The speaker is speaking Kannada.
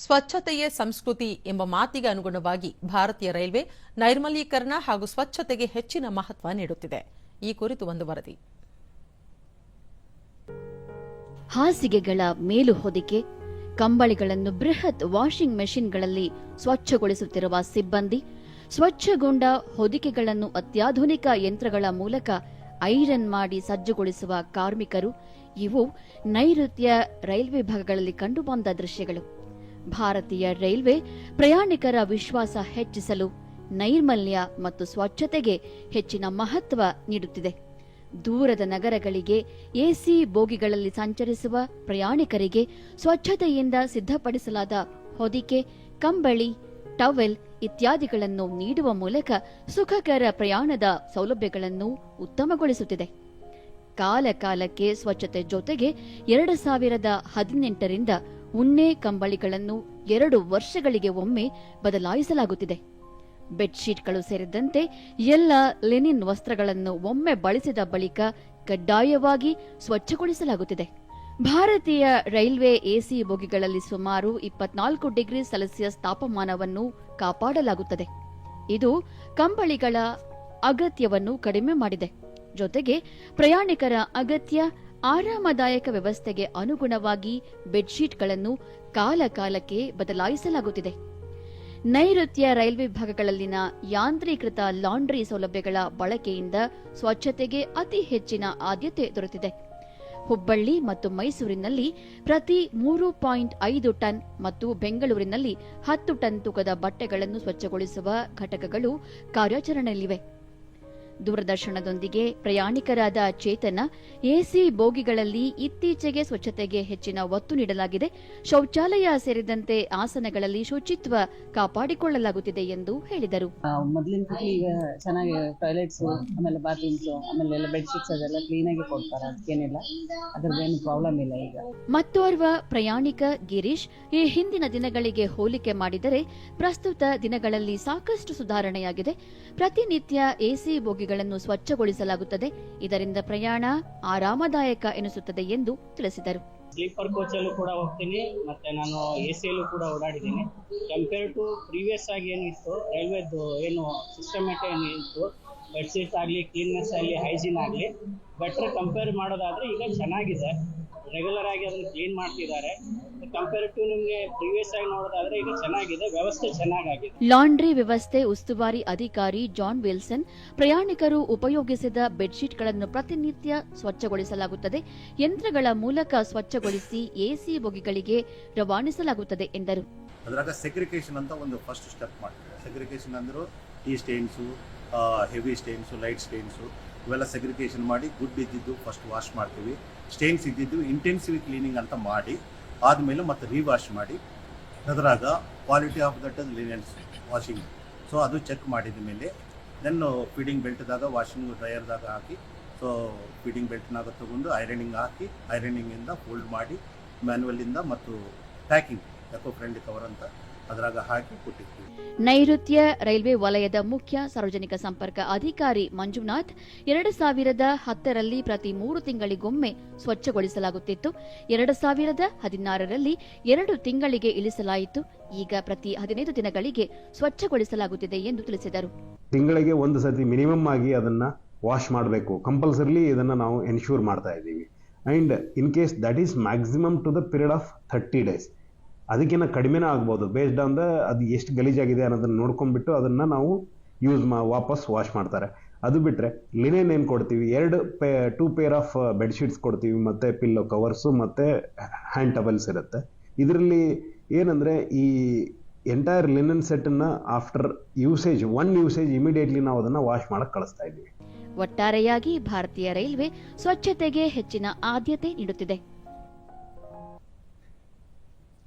ಸ್ವಚ್ಛತೆಯೇ ಸಂಸ್ಕೃತಿ ಎಂಬ ಮಾತಿಗೆ ಅನುಗುಣವಾಗಿ ಭಾರತೀಯ ರೈಲ್ವೆ ನೈರ್ಮಲೀಕರಣ ಹಾಗೂ ಸ್ವಚ್ಛತೆಗೆ ಹೆಚ್ಚಿನ ಮಹತ್ವ ನೀಡುತ್ತಿದೆ. ಈ ಕುರಿತು ಒಂದು ವರದಿ. ಹಾಸಿಗೆಗಳ ಮೇಲು ಹೊದಿಕೆ, ಕಂಬಳಿಗಳನ್ನು ಬೃಹತ್ ವಾಷಿಂಗ್ ಮೆಷಿನ್ಗಳಲ್ಲಿ ಸ್ವಚ್ಛಗೊಳಿಸುತ್ತಿರುವ ಸಿಬ್ಬಂದಿ, ಸ್ವಚ್ಛಗೊಂಡ ಹೊದಿಕೆಗಳನ್ನು ಅತ್ಯಾಧುನಿಕ ಯಂತ್ರಗಳ ಮೂಲಕ ಐರನ್ ಮಾಡಿ ಸಜ್ಜುಗೊಳಿಸುವ ಕಾರ್ಮಿಕರು, ಇವು ನೈಋತ್ಯ ರೈಲ್ವೆ ಭಾಗಗಳಲ್ಲಿ ಕಂಡುಬಂದ ದೃಶ್ಯಗಳು. ಭಾರತೀಯ ರೈಲ್ವೆ ಪ್ರಯಾಣಿಕರ ವಿಶ್ವಾಸ ಹೆಚ್ಚಿಸಲು ನೈರ್ಮಲ್ಯ ಮತ್ತು ಸ್ವಚ್ಛತೆಗೆ ಹೆಚ್ಚಿನ ಮಹತ್ವ ನೀಡುತ್ತಿದೆ. ದೂರದ ನಗರಗಳಿಗೆ ಎಸಿ ಬೋಗಿಗಳಲ್ಲಿ ಸಂಚರಿಸುವ ಪ್ರಯಾಣಿಕರಿಗೆ ಸ್ವಚ್ಛತೆಯಿಂದ ಸಿದ್ಧಪಡಿಸಲಾದ ಹೊದಿಕೆ, ಕಂಬಳಿ, ಟವೆಲ್ ಇತ್ಯಾದಿಗಳನ್ನು ನೀಡುವ ಮೂಲಕ ಸುಖಕರ ಪ್ರಯಾಣದ ಸೌಲಭ್ಯಗಳನ್ನು ಉತ್ತಮಗೊಳಿಸುತ್ತಿದೆ. ಕಾಲಕಾಲಕ್ಕೆ ಸ್ವಚ್ಛತೆ ಜೊತೆಗೆ ಎರಡು ಸಾವಿರದ ಹದಿನೆಂಟರಿಂದ ಉಣ್ಣೆ ಕಂಬಳಿಗಳನ್ನು ಎರಡು ವರ್ಷಗಳಿಗೆ ಒಮ್ಮೆ ಬದಲಾಯಿಸಲಾಗುತ್ತಿದೆ. ಬೆಡ್ಶೀಟ್ಗಳು ಸೇರಿದಂತೆ ಎಲ್ಲ ಲೆನಿನ್ ವಸ್ತ್ರಗಳನ್ನು ಒಮ್ಮೆ ಬಳಸಿದ ಬಳಿಕ ಕಡ್ಡಾಯವಾಗಿ ಸ್ವಚ್ಛಗೊಳಿಸಲಾಗುತ್ತಿದೆ. ಭಾರತೀಯ ರೈಲ್ವೆ ಎಸಿ ಬೋಗಿಗಳಲ್ಲಿ ಸುಮಾರು ಇಪ್ಪತ್ನಾಲ್ಕು ಡಿಗ್ರಿ ಸೆಲ್ಸಿಯಸ್ ತಾಪಮಾನವನ್ನು ಕಾಪಾಡಲಾಗುತ್ತದೆ. ಇದು ಕಂಬಳಿಗಳ ಅಗತ್ಯವನ್ನು ಕಡಿಮೆ ಮಾಡಿದೆ. ಜೊತೆಗೆ ಪ್ರಯಾಣಿಕರ ಅಗತ್ಯ ಆರಾಮದಾಯಕ ವ್ಯವಸ್ಥೆಗೆ ಅನುಗುಣವಾಗಿ ಬೆಡ್ಶೀಟ್ಗಳನ್ನು ಕಾಲಕಾಲಕ್ಕೆ ಬದಲಾಯಿಸಲಾಗುತ್ತಿದೆ. ನೈಋತ್ಯ ರೈಲ್ವೆ ಭಾಗಗಳಲ್ಲಿನ ಯಾಂತ್ರೀಕೃತ ಲಾಂಡ್ರಿ ಸೌಲಭ್ಯಗಳ ಬಳಕೆಯಿಂದ ಸ್ವಚ್ಛತೆಗೆ ಅತಿ ಹೆಚ್ಚಿನ ಆದ್ಯತೆ ದೊರೆತಿದೆ. ಹುಬ್ಬಳ್ಳಿ ಮತ್ತು ಮೈಸೂರಿನಲ್ಲಿ ಪ್ರತಿ ಮೂರು ಪಾಯಿಂಟ್ ಐದು ಟನ್ ಮತ್ತು ಬೆಂಗಳೂರಿನಲ್ಲಿ ಹತ್ತು ಟನ್ ತೂಕದ ಬಟ್ಟೆಗಳನ್ನು ಸ್ವಚ್ಛಗೊಳಿಸುವ ಘಟಕಗಳು ಕಾರ್ಯಾಚರಣೆಯಲ್ಲಿವೆ. ದೂರದರ್ಶನದೊಂದಿಗೆ ಪ್ರಯಾಣಿಕರಾದ ಚೇತನ ಎಸಿ ಬೋಗಿಗಳಲ್ಲಿ ಇತ್ತೀಚೆಗೆ ಸ್ವಚ್ಛತೆಗೆ ಹೆಚ್ಚಿನ ಒತ್ತು ನೀಡಲಾಗಿದೆ. ಶೌಚಾಲಯ ಸೇರಿದಂತೆ ಆಸನಗಳಲ್ಲಿ ಶುಚಿತ್ವ ಕಾಪಾಡಿಕೊಳ್ಳಲಾಗುತ್ತಿದೆ ಎಂದು ಹೇಳಿದರು. ಮೊದಲಿನ ಈಗ ಚೆನ್ನಾಗಿ ಟಾಯ್ಲೆಟ್ಸ್ ಆಮೇಲೆ ಬಾತ್ರೂಮ್ಸ್ ಆಮೇಲೆ ಎಲ್ಲ ಬೆಡ್ಶೀಟ್ಸ್ ಅದೆಲ್ಲ ಕೊಡ್ತಾರೆ. ಅದಕ್ಕೇನಿಲ್ಲ ಅದ್ರದ್ದೇನು ಪ್ರಾಬ್ಲಮ್ ಇಲ್ಲ ಈಗ. ಮತ್ತೋರ್ವ ಪ್ರಯಾಣಿಕ ಗಿರೀಶ್ ಈ ಹಿಂದಿನ ದಿನಗಳಿಗೆ ಹೋಲಿಕೆ ಮಾಡಿದರೆ ಪ್ರಸ್ತುತ ದಿನಗಳಲ್ಲಿ ಸಾಕಷ್ಟು ಸುಧಾರಣೆಯಾಗಿದೆ. ಪ್ರತಿನಿತ್ಯ ಎಸಿ ಬೋಗಿಗಳನ್ನು ಸ್ವಚ್ಛಗೊಳಿಸಲಾಗುತ್ತದೆ. ಇದರಿಂದ ಪ್ರಯಾಣ ಆರಾಮದಾಯಕ ಎನಿಸುತ್ತದೆ ಎಂದು ತಿಳಿಸಿದರು. ಸ್ಲೀಪರ್ ಕೋಚಲ್ಲೂ ಕೂಡ ಹೋಗ್ತೀನಿ, ಮತ್ತೆ ನಾನು ಎ ಸಿಯಲ್ಲೂ ಕೂಡ ಓಡಾಡಿದ್ದೀನಿ. ಕಂಪೇರ್ ಟು ಪ್ರೀವಿಯಸ್ ಆಗಿ ಏನಿತ್ತು, ರೈಲ್ವೆದು ಏನು ಸಿಸ್ಟಮ್ ಏನು ಇತ್ತು ಬೆಡ್ಶೀಟ್ ಆಗಲಿ ಕ್ಲೀನ್ನೆಸ್ ಆಗಲಿ ಹೈಜೀನ್ ಆಗಲಿ ಬೆಟ್ರ್ ಕಂಪೇರ್ ಮಾಡೋದಾದ್ರೆ ಈಗ ಚೆನ್ನಾಗಿದೆ. ರೆಗ್ಯುಲರ್ ಆಗಿ ಅದನ್ನು ಕ್ಲೀನ್ ಮಾಡ್ತಿದ್ದಾರೆ. ಕಂಪೇರ್ ಟು ನಿಮಗೆ ಪ್ರೀವಿಯಸ್ ಆಗಿ ನೋಡೋದಾದ್ರೆ ಈಗ ಚೆನ್ನಾಗಿದೆ ವ್ಯವಸ್ಥೆ ಚೆನ್ನಾಗಿದೆ ಲಾಂಡ್ರಿ ವ್ಯವಸ್ಥೆ ಉಸ್ತುವಾರಿ ಅಧಿಕಾರಿ ಜಾನ್ ವಿಲ್ಸನ್ ಪ್ರಯಾಣಿಕರು ಉಪಯೋಗಿಸಿದ ಬೆಡ್ಶೀಟ್ಗಳನ್ನು ಪ್ರತಿನಿತ್ಯ ಸ್ವಚ್ಛಗೊಳಿಸಲಾಗುತ್ತದೆ. ಯಂತ್ರಗಳ ಮೂಲಕ ಸ್ವಚ್ಛಗೊಳಿಸಿ ಎಸಿ ಬೋಗಿಗಳಿಗೆ ರವಾನಿಸಲಾಗುತ್ತದೆ ಎಂದರು. ಅದರಾಗ ಸೆಗ್ರಿಗೇಷನ್ ಅಂತ ಒಂದು ಫಸ್ಟ್ ಸ್ಟೆಪ್ ಮಾಡ್ತೀವಿ ಸೆಗ್ರಿಗೇಷನ್ ಅಂದ್ರು ಈ ಸ್ಟೇನ್ಸು ಹೆವಿ ಸ್ಟೇನ್ಸು ಲೈಟ್ ಸ್ಟೇನ್ಸು ಇವೆಲ್ಲ ಸೆಗ್ರಿಗೇಷನ್ ಮಾಡಿ ಗುಡ್ ಇದ್ದಿದ್ದು ಫಸ್ಟ್ ವಾಶ್ ಮಾಡ್ತೀವಿ. ಸ್ಟೇನ್ಸ್ ಇದ್ದಿದ್ದು ಇಂಟೆನ್ಸಿವ್ ಕ್ಲೀನಿಂಗ್ ಅಂತ ಮಾಡಿ, ಆದಮೇಲೆ ಮತ್ತೆ ರೀವಾಶ್ ಮಾಡಿ. ಅದರಾಗ quality of that linens washing so ಅದು ಚೆಕ್ ಮಾಡಿದ ಮೇಲೆ ದೆನ್ ಫೀಡಿಂಗ್ ಬೆಲ್ಟ್ದಾಗ ವಾಷಿಂಗ್ ಡ್ರೈಯರ್ದಾಗ ಹಾಕಿ ಸೊ ಫೀಡಿಂಗ್ ಬೆಲ್ಟ್ನಾಗ ತಗೊಂಡು ಐರನಿಂಗ್ ಹಾಕಿ ಐರನಿಂಗಿಂದ ಫೋಲ್ಡ್ ಮಾಡಿ ಮ್ಯಾನ್ಯಲಿಂದ ಮತ್ತು ಪ್ಯಾಕಿಂಗ್ ಯಾಕೋ ಫ್ರೆಂಡ್ ಕವರ್ ಅಂತ. ಅದ್ರಾಗ ಹಾಕಿ ಕೊಟ್ಟಿರ್ತೀವಿ. ನೈಋತ್ಯ ರೈಲ್ವೆ ವಲಯದ ಮುಖ್ಯ ಸಾರ್ವಜನಿಕ ಸಂಪರ್ಕ ಅಧಿಕಾರಿ ಮಂಜುನಾಥ್ ಎರಡು ಸಾವಿರದ ಹತ್ತರಲ್ಲಿ ಪ್ರತಿ ಮೂರು ತಿಂಗಳಿಗೊಮ್ಮೆ ಸ್ವಚ್ಛಗೊಳಿಸಲಾಗುತ್ತಿತ್ತು. ಎರಡು ಸಾವಿರದ ಹದಿನಾರರಲ್ಲಿ ಎರಡು ತಿಂಗಳಿಗೆ ಇಳಿಸಲಾಯಿತು. ಈಗ ಪ್ರತಿ ಹದಿನೈದು ದಿನಗಳಿಗೆ ಸ್ವಚ್ಛಗೊಳಿಸಲಾಗುತ್ತಿದೆ ಎಂದು ತಿಳಿಸಿದರು. ತಿಂಗಳಿಗೆ ಒಂದು ಸತಿ ಮಿನಿಮಮ್ ಆಗಿ ಅದನ್ನ ವಾಶ್ ಮಾಡಬೇಕು. ಕಂಪಲ್ಸರಿಲಿ ಇದನ್ನ ನಾವು ಎನ್ಶೂರ್ ಮಾಡ್ತಾ ಇದ್ದೀವಿ. And in case that is maximum to the period of thirty days ಅದಕ್ಕಿಂತ ಕಡಿಮೆನೇ ಆಗ್ಬೋದು. ಬೇಸ್ಡ್ ಆನ್ ದ ಅದು ಎಷ್ಟು ಗಲೀಜಾಗಿದೆ ಅನ್ನೋದನ್ನ ನೋಡ್ಕೊಂಡ್ಬಿಟ್ಟು ಅದನ್ನು ನಾವು ಯೂಸ್ ಮಾ, ವಾಪಸ್ ವಾಶ್ ಮಾಡ್ತಾರೆ. ಅದು ಬಿಟ್ಟರೆ ಲಿನೆನ್ ಏನು ಕೊಡ್ತೀವಿ? ಎರಡು pay two pair of bedsheets ಕೊಡ್ತೀವಿ, ಮತ್ತು ಪಿಲ್ಲೋ ಕವರ್ಸು ಮತ್ತು ಹ್ಯಾಂಡ್ ಟವಲ್ಸ್ ಇರುತ್ತೆ. ಇದರಲ್ಲಿ ಏನಂದರೆ ಈ entire linen ಸೆಟ್ನ after usage one usage immediately ನಾವು ಅದನ್ನು ವಾಶ್ ಮಾಡಕ್ಕೆ ಕಳಿಸ್ತಾ ಇದ್ದೀವಿ. ಒಟ್ಟಾರೆಯಾಗಿ ಭಾರತೀಯ ರೈಲ್ವೆ ಸ್ವಚ್ಛತೆಗೆ ಹೆಚ್ಚಿನ ಆದ್ಯತೆ ನೀಡುತ್ತಿದೆ.